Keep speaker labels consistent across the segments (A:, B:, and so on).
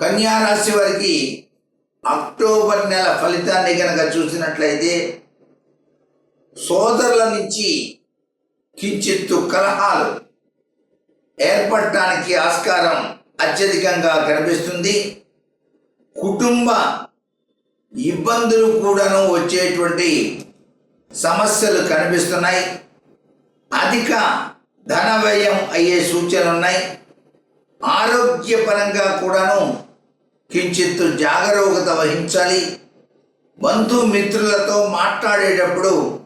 A: కన్యారాశి వారికి అక్టోబర్ నెల ఫలితాన్ని కనుక చూసినట్లయితే సోదరుల నుంచి కించిత్తు కలహాలు ఏర్పడటానికి ఆస్కారం అత్యధికంగా కనిపిస్తుంది. కుటుంబ ఇబ్బందులు కూడాను వచ్చేటువంటి సమస్యలు కనిపిస్తున్నాయి. అధిక ధన వ్యయం అయ్యే సూచనలు ఉన్నాయి ఆరోగ్యపరంగా కూడాను కించిత్తు జాగరూకత వహించాలి. బంధుమిత్రులతో మాట్లాడేటప్పుడు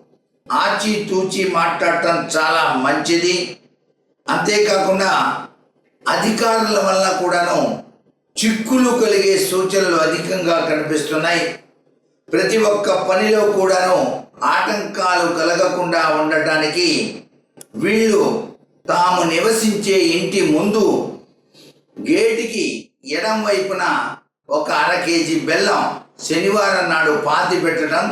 A: ఆచి తూచి మాట్లాడటం చాలా మంచిది. అంతేకాకుండా అధికారుల వల్ల కూడాను చిక్కులు కలిగే సూచనలు అధికంగా కనిపిస్తున్నాయి. ప్రతి ఒక్క పనిలో కూడాను ఆటంకాలు కలగకుండా ఉండటానికి వీళ్ళు తాము నివసించే ఇంటి ముందు గేటుకి ఎడం వైపున ఒక అర కేజీ బెల్లం శనివారం నాడు పాతి పెట్టడం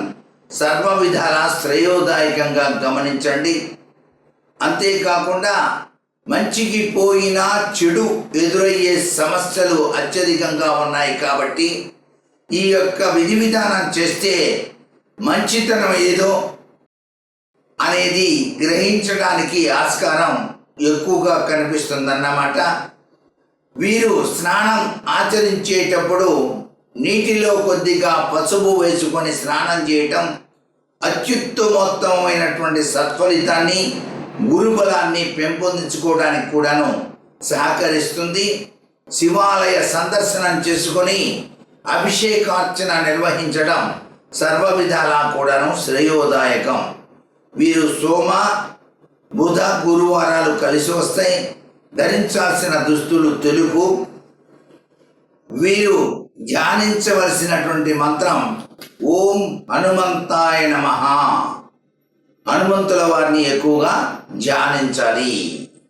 A: సర్వ విధాల శ్రేయోదాయకంగా గమనించండి. అంతేకాకుండా మంచికి పోయినా చెడు ఎదురయ్యే సమస్యలు అత్యధికంగా ఉన్నాయి కాబట్టి ఈ యొక్క విధి విధానం చేస్తే మంచితనం ఏదో అనేది గ్రహించడానికి ఆస్కారం ఎక్కువగా కనిపిస్తుందన్నమాట. వీరు స్నానం ఆచరించేటప్పుడు నీటిలో కొద్దిగా పసుపు వేసుకొని స్నానం చేయటం అత్యుత్తమోత్తమైనటువంటి సత్ఫలితాన్ని గురుబలాన్ని పెంపొందించుకోవడానికి కూడాను సహకరిస్తుంది. శివాలయ సందర్శనం చేసుకొని అభిషేకార్చన నిర్వహించడం సర్వ విధాలా కూడాను శ్రేయోదాయకం. వీరు సోమ బుధ గురువారాలు కలిసి వస్తాయి. ధరించాల్సిన దుస్తులు తెలుపు. వీరు ధ్యానించవలసినటువంటి మంత్రం ఓం హనుమంతాయ నమ. హనుమంతుల వారిని ఎక్కువగా ధ్యానించాలి.